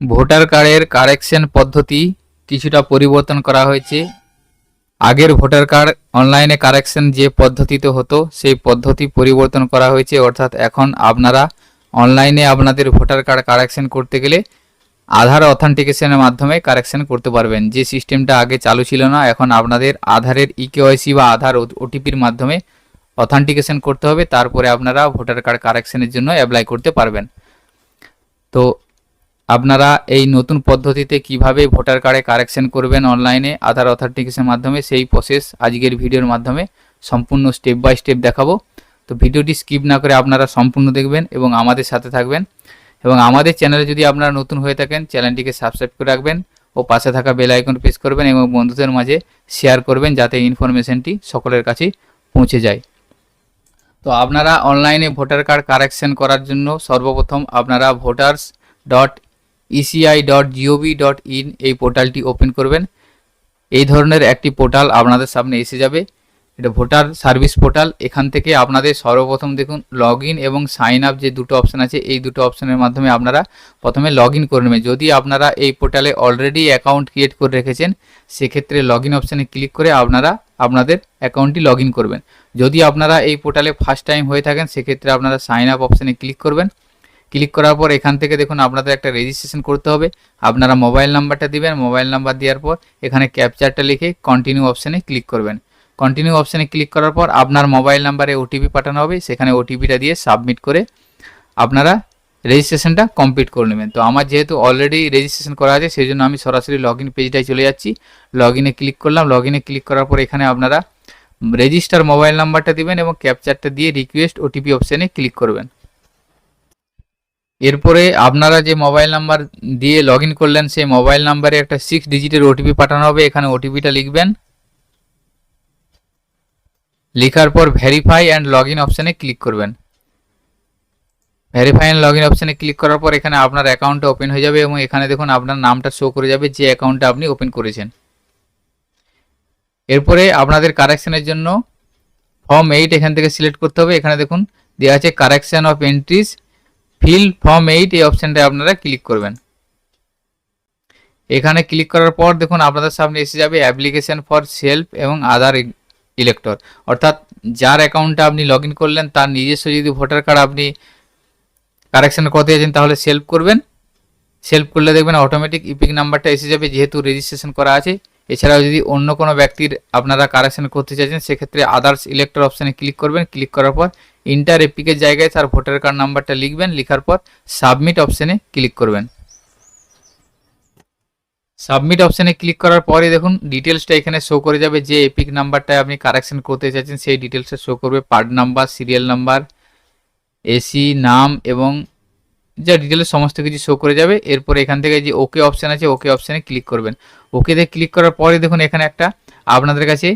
Voter কার্ডের correction পদ্ধতি কিছুটা পরিবর্তন করা হয়েছে। আগের ভোটার কার্ড অনলাইনে কারেকশন যে পদ্ধতিতে হতো, সেই পদ্ধতি পরিবর্তন করা হয়েছে। অর্থাৎ এখন আপনারা অনলাইনে আপনাদের ভোটার কার্ড কারেকশন করতে গেলে আধার অথেন্টিকেশনের মাধ্যমে কারেকশন করতে পারবেন। যে সিস্টেমটা আগে চালু ছিল না, এখন আপনাদের আধারের ইকেওয়াইসি বা আধার ওটিপির মাধ্যমে অথেন্টিকেশন করতে হবে। তারপরে আপনারা ভোটার কার্ড কারেকশনের জন্য অ্যাপ্লাই করতে পারবেন। তো আপনারা এই নতুন পদ্ধতিতে কীভাবে ভোটার কার্ডে কারেকশন করবেন অনলাইনে, আধার অথেন্টিকেশনের মাধ্যমে, সেই প্রসেস আজকের ভিডিওর মাধ্যমে সম্পূর্ণ স্টেপ বাই স্টেপ দেখাবো। তো ভিডিওটি স্কিপ না করে আপনারা সম্পূর্ণ দেখবেন এবং আমাদের সাথে থাকবেন। এবং আমাদের চ্যানেলে যদি আপনারা নতুন হয়ে থাকেন চ্যানেলটিকে সাবস্ক্রাইব করে রাখবেন ও পাশে থাকা বেল আইকন প্রেস করবেন এবং বন্ধুদের মাঝে শেয়ার করবেন যাতে ইনফরমেশনটি সকলের কাছে পৌঁছে যায়। তো আপনারা অনলাইনে ভোটার কার্ড কারেকশন করার জন্য সর্বপ্রথম আপনারা voters dot ECI dot GOV dot in এই পোর্টালটি ওপেন করবেন। এই ধরনের একটি পোর্টাল আপনাদের সামনে এসে যাবে। এটা ভোটার সার্ভিস পোর্টাল। এখান থেকে আপনাদের সর্বপ্রথম দেখুন লগ এবং সাইন আপ যে দুটো অপশান আছে, এই দুটো অপশানের মাধ্যমে আপনারা প্রথমে লগ ইন করে নেবেন। যদি আপনারা এই পোর্টালে অলরেডি অ্যাকাউন্ট ক্রিয়েট করে রেখেছেন, সেক্ষেত্রে লগ ইন অপশানে ক্লিক করে আপনারা আপনাদের অ্যাকাউন্টটি লগ করবেন। যদি আপনারা এই পোর্টালে ফার্স্ট টাইম হয়ে থাকেন, সেক্ষেত্রে আপনারা সাইন আপ অপশানে ক্লিক করবেন। ক্লিক করার পর এখান থেকে দেখুন আপনাদের একটা রেজিস্ট্রেশন করতে হবে। আপনারা মোবাইল নাম্বারটা দিবেন মোবাইল নাম্বার দেওয়ার পর এখানে ক্যাপচারটা লিখে কন্টিনিউ অপশানে ক্লিক করবেন। কন্টিনিউ অপশানে ক্লিক করার পর আপনার মোবাইল নাম্বারে ওটিপি পাঠানো হবে, সেখানে ওটিপিটা দিয়ে সাবমিট করে আপনারা রেজিস্ট্রেশনটা কমপ্লিট করে নেবেন। তো আমার যেহেতু অলরেডি রেজিস্ট্রেশন করা আছে, সেই জন্য আমি সরাসরি লগ ইন পেজটায় চলে যাচ্ছি। লগ ইনে ক্লিক করলাম লগ ইনে ক্লিক করার পর এখানে আপনারা রেজিস্টার মোবাইল নাম্বারটা দিবেন এবং ক্যাপচারটা দিয়ে রিকোয়েস্ট ওটিপি অপশানে ক্লিক করবেন। এরপরে আপনারা যে মোবাইল নাম্বার দিয়ে লগ করলেন, সেই মোবাইল নাম্বারে একটা সিক্স ডিজিটের ওটিপি পাঠানো হবে। এখানে ওটিপিটা লিখবেন। লেখার পর ভেরিফাই অ্যান্ড লগ ইন অপশানে ক্লিক করবেন। ভেরিফাই অ্যান্ড লগ ইন অপশানে ক্লিক করার পর এখানে আপনার অ্যাকাউন্টটা ওপেন হয়ে যাবে এবং এখানে দেখুন আপনার নামটা শো করে যাবে, যে অ্যাকাউন্টটা আপনি ওপেন করেছেন। এরপরে আপনাদের কারেকশানের জন্য ফর্ম এইট এখান থেকে সিলেক্ট করতে হবে। এখানে দেখুন দেওয়া আছে correction of entries fill form eight এই অপশানটায় আপনারা ক্লিক করবেন। এখানে ক্লিক করার পর দেখুন আপনাদের সামনে এসে যাবে অ্যাপ্লিকেশন ফর সেলফ এবং আদার ইলেক্টর অর্থাৎ যার অ্যাকাউন্টে আপনি লগ করলেন, তার নিজস্ব যদি ভোটার কার্ড আপনি কারেকশন করতে যাচ্ছেন তাহলে সেলফ করবেন। সেলফ করলে দেখবেন অটোমেটিক ইপিক নাম্বারটা এসে যাবে, যেহেতু রেজিস্ট্রেশন করা আছে। এছাড়াও যদি অন্য কোনো ব্যক্তির আপনারা কারেকশন করতে চাইছেন, সেক্ষেত্রে আদার্স ইলেক্টর অপশানে ক্লিক করবেন। ক্লিক করার পর ইন্টার এপিকের জায়গায় তার ভোটার কার্ড নাম্বারটা লিখবেন, লেখার পর সাবমিট অপশানে ক্লিক করবেন। সাবমিট অপশানে ক্লিক করার পরে দেখুন ডিটেলসটা এখানে শো করে যাবে, যে এপিক নাম্বারটায় আপনি কারেকশন করতে চাইছেন, সেই ডিটেলসটা শো করবে part number serial number AC নাম এবং যা ডিটেলস সমস্ত কিছু শো করে যাবে। এরপর এখান থেকে যে ওকে অপশান আছে ওকে অপশানে ক্লিক করবেন। ওকেতে ক্লিক করার পরে দেখুন, এখানে একটা আপনাদের কাছে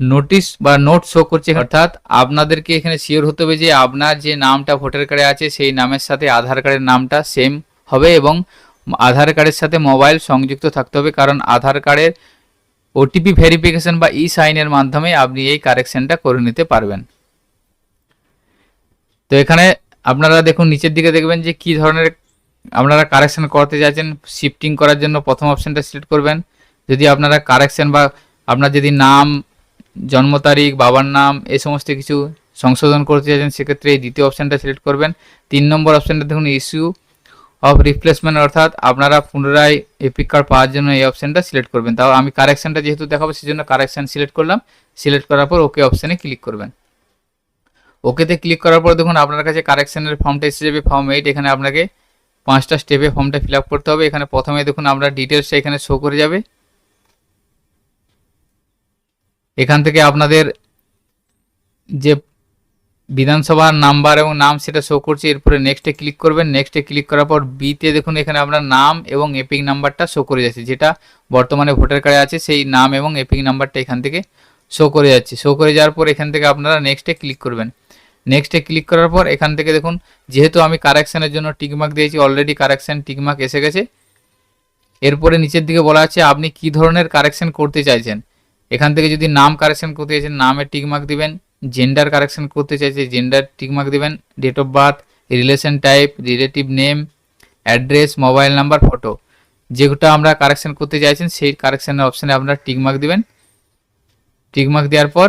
নোটিশ বা নোট শো করছে, অর্থাৎ আপনাদেরকে এখানে শিওর হতে হবে যে আপনার যে নামটা ভোটার কার্ডে আছে, সেই নামের সাথে আধার কার্ডের নামটা সেম হবে এবং আধার কার্ডের সাথে মোবাইল সংযুক্ত থাকতে হবে, কারণ আধার কার্ডের ওটিপি ভেরিফিকেশন বা ই সাইনের মাধ্যমে আপনি এই কারেকশনটা করে নিতে পারবেন। তো এখানে আপনারা দেখুন, নিচের দিকে দেখবেন যে কি ধরনের আপনারা কারেকশন করতে চাইছেন শিফটিং করার জন্য প্রথম অপশানটা সিলেক্ট করবেন। যদি আপনারা কারেকশন বা আপনার যদি নাম জন্ম তারিখ, বাবার নাম এই সমস্ত কিছু সংশোধন করতে চাইছেন, সেক্ষেত্রে এই দ্বিতীয় অপশানটা সিলেক্ট করবেন। তিন নম্বর অপশানটা দেখুন ইস্যু অফ রিপ্লেসমেন্ট অর্থাৎ আপনারা পুনরায় এপিক কার্ড পাওয়ার জন্য এই অপশানটা সিলেক্ট করবেন। তাও আমি কারেকশানটা যেহেতু দেখাবো সেই জন্য কারেকশান সিলেক্ট করলাম। সিলেক্ট করার পর ওকে অপশানে ক্লিক করবেন। ওকেতে ক্লিক করার পর দেখুন, আপনার কাছে কারেকশানের ফর্মটা এসে যাবে ফর্ম এইট এখানে আপনাকে পাঁচটা স্টেপে ফর্মটা ফিল করতে হবে। এখানে প্রথমে দেখুন আমরা ডিটেলসটা এখানে শো করে যাবে। এখান থেকে আপনাদের যে বিধানসভার নাম্বার এবং নাম সেটা শো করছে, এরপরে নেক্সটে ক্লিক করবেন। নেক্সটে ক্লিক করার পর বিতে দেখুন, এখানে আপনার নাম এবং এপিক নাম্বারটা শো করে যাচ্ছে, যেটা বর্তমানে ভোটার কার্ডে আছে, সেই নাম এবং এপিক নাম্বারটা এখান থেকে শো করে যাচ্ছে। শো করে যাওয়ার পর এখান থেকে আপনারা নেক্সটে ক্লিক করবেন। নেক্সটে ক্লিক করার পর এখান থেকে দেখুন, যেহেতু আমি কারেকশানের জন্য টিকমার্ক দিয়েছি অলরেডি কারেকশান টিকমার্ক এসে গেছে। এরপরে নিচের দিকে বলা আছে, আপনি কি ধরনের কারেকশন করতে চাইছেন? এখান থেকে যদি নাম কারেকশন করতে চাইছেন নামের টিকমার্ক দিবেন জেন্ডার কারেকশন করতে চাইছে জেন্ডার টিকমার্ক দিবেন date of birth relation type relative name address mobile number photo যেটা আমরা কারেকশন করতে চাইছেন, সেই কারেকশনের অপশানে আপনারা টিকমার্ক দিবেন। টিকমার্ক দেওয়ার পর,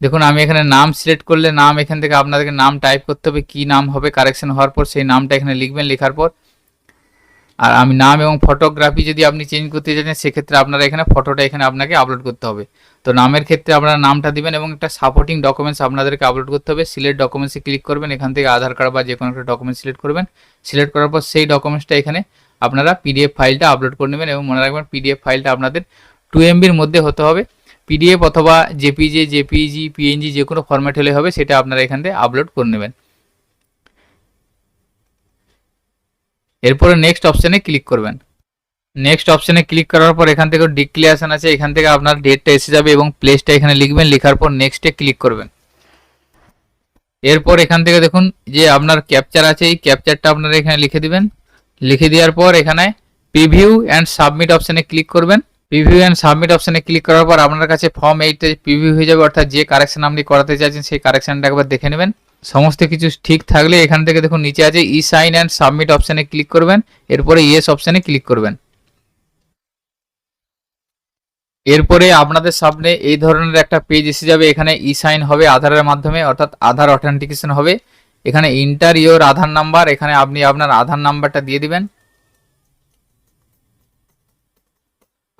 দেখুন, আমি এখানে নাম সিলেক্ট করলে, নাম এখান থেকে আপনাদেরকে নাম টাইপ করতে হবে, কি নাম হবে কারেকশন হওয়ার পর সেই নামটা এখানে লিখবেন, লেখার পর আর আমি নাম এবং ফটোগ্রাফি যদি আপনি চেঞ্জ করতে চান সেক্ষেত্রে আপনারা এখানে ফটোটা এখানে আপনাকে আপলোড করতে হবে। তো নামের ক্ষেত্রে আপনারা নামটা দিবেন এবং একটা সাপোর্টিং ডকুমেন্টস আপনাদেরকে আপলোড করতে হবে। সিলেক্ট ডকুমেন্টসে ক্লিক করবেন, এখান থেকে আধার কার্ড বা যে কোনো একটা ডকুমেন্ট সিলেক্ট করবেন। সিলেক্ট করার পর সেই ডকুমেন্টসটা এখানে আপনারা পিডিএফ ফাইলটা আপলোড করে নেবেন এবং মনে রাখবেন পিডিএফ ফাইলটা আপনাদের টু এমবির মধ্যে হতে হবে। পিডিএফ অথবা জেপিজে জেপিজি পিএনজি যে কোনো ফর্ম্যাট হলে হবে, সেটা আপনারা এখান থেকে আপলোড করে নেবেন। এরপরে নেক্সট অপশানে ক্লিক করবেন। নেক্সট অপশানে ক্লিক করার পর এখান থেকে ডিক্লিয়ারেশন আছে, এখান থেকে আপনার ডেটটা এসে যাবে এবং প্লেসটা এখানে লিখবেন, লেখার পর নেক্সটে ক্লিক করবেন। এরপর এখান থেকে দেখুন যে আপনার ক্যাপচার আছে, এই ক্যাপচারটা আপনারা এখানে লিখে দিবেন। লিখে দেওয়ার পর এখানে প্রিভিউ অ্যান্ড সাবমিট অপশানে ক্লিক করবেন। প্রিভিউ অ্যান্ড সাবমিট অপশানে ক্লিক করার পর আপনার কাছে ফর্ম এইটে প্রিভিউ হয়ে যাবে, অর্থাৎ যে কারেকশন আপনি করাতে চাইছেন সেই কারেকশনটা একবার দেখে নেবেন। সমস্ত কিছু ঠিক থাকলে এখান থেকে দেখুন নিচে আছে ই সাইন অ্যান্ড সাবমিট অপশানে ক্লিক করবেন, এরপরে ইয়েস অপশানে ক্লিক করবেন। এরপরে আপনাদের সামনে এই ধরনের একটা পেজ এসে যাবে, এখানে ই সাইন হবে আধারের মাধ্যমে, অর্থাৎ আধার অথেন্টিকেশন হবে। এখানে ইন্টার ইয়োর আধার নাম্বার এখানে আপনি আপনার আধার নাম্বারটা দিয়ে দিবেন।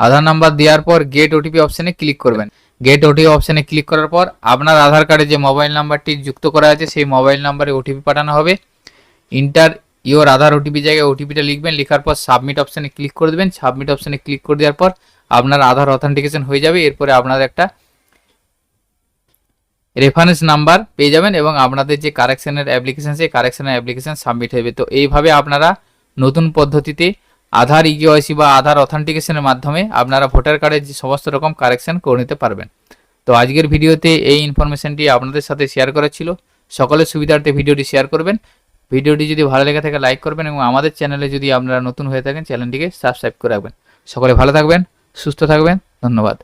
আধার নাম্বার দেওয়ার পর গেট ওটিপি অপশানে ক্লিক করবেন। গেট ওটিপি অপশানে ক্লিক করার পর আপনার আধার কার্ডে যে মোবাইল নাম্বারটি যুক্ত করা আছে, সেই মোবাইল নাম্বারে ওটিপি পাঠানো হবে। ইন্টার ইওর আধার ওটিপি জায়গায় ওটিপিটা লিখবেন, লেখার পর সাবমিট অপশানে ক্লিক করে দেবেন। সাবমিট অপশানে ক্লিক করে দেওয়ার পর আপনার আধার অথেন্টিকেশন হয়ে যাবে। এরপরে আপনার একটা রেফারেন্স নাম্বার পেয়ে যাবেন এবং আপনাদের যে কারেকশনের অ্যাপ্লিকেশন সেই কারেকশনের অ্যাপ্লিকেশন সাবমিট হবে। তো এইভাবে আপনারা নতুন পদ্ধতিতে আধার ইকেওয়াইসি বা আধার অথেন্টিকেশনের মাধ্যমে আপনারা ভোটার কার্ডের যে সমস্ত রকম কারেকশন করে নিতে পারবেন। তো আজকের ভিডিওতে এই ইনফরমেশনটি আপনাদের সাথে শেয়ার করা ছিল। সকলের সুবিধার্থে ভিডিওটি শেয়ার করবেন। ভিডিওটি যদি ভালো লেগে থাকে লাইক করবেন এবং আমাদের চ্যানেলে যদি আপনারা নতুন হয়ে থাকেন চ্যানেলটিকে সাবস্ক্রাইব করে রাখবেন। সকলে ভালো থাকবেন, সুস্থ থাকবেন, ধন্যবাদ।